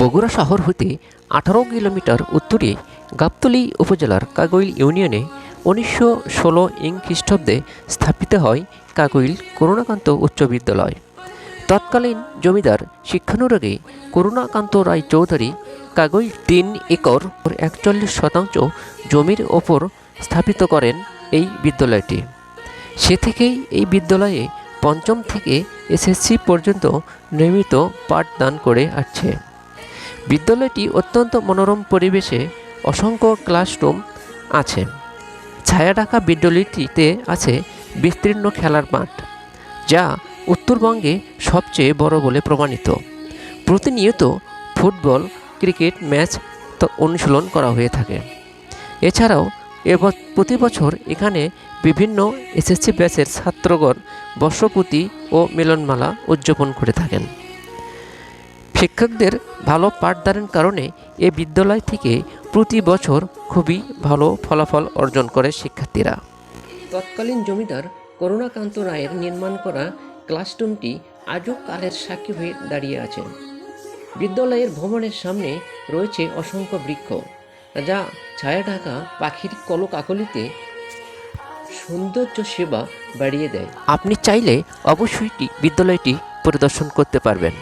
বগুড়া শহর হতে আঠারো কিলোমিটার উত্তরে গাবতলী উপজেলার কাগইল ইউনিয়নে উনিশশো ষোলো ইং খ্রিস্টাব্দে স্থাপিত হয় কাগইল করুণাকান্ত উচ্চ বিদ্যালয়। তৎকালীন জমিদার শিক্ষানুরাগে করুণাকান্ত রায় চৌধুরী কাগইল তিন একর একচল্লিশ শতাংশ জমির ওপর স্থাপিত করেন এই বিদ্যালয়টি। সে থেকেই এই বিদ্যালয়ে পঞ্চম থেকে এসএসসি পর্যন্ত নিয়মিত পাঠদান করে আসছে। বিদ্যালয়টি অত্যন্ত মনোরম পরিবেশে অসংখ্য ক্লাসরুম আছে। ছায়া ঢাকা বিদ্যালয়টিতে আছে বিস্তীর্ণ খেলার মাঠ, যা উত্তরবঙ্গে সবচেয়ে বড় বলে প্রমাণিত। প্রতিনিয়ত ফুটবল, ক্রিকেট ম্যাচ তো অনুশীলন করা হয়ে থাকে। এছাড়াও এবার প্রতি বছর এখানে বিভিন্ন এসএসসি ব্যাচের ছাত্রগণ বর্ষপূতি ও মিলনমালা উদযাপন করে থাকেন। শিক্ষকদের ভালো পাঠদানের কারণে এ বিদ্যালয় থেকে প্রতি বছর খুবই ভালো ফলাফল অর্জন করে শিক্ষার্থীরা। তৎকালীন জমিদার করুণাকান্ত রায়ের নির্মাণ করা ক্লাসরুমটি আজও কালের সাক্ষী হয়ে দাঁড়িয়ে আছে। বিদ্যালয়ের ভবনের সামনে রয়েছে অসংখ্য বৃক্ষ যা ছায়া ঢাকা পাখির কলকাকলিতে সৌন্দর্য সেবা বাড়িয়ে দেয়। আপনি চাইলে অবশ্যই বিদ্যালয়টি পরিদর্শন করতে পারবেন।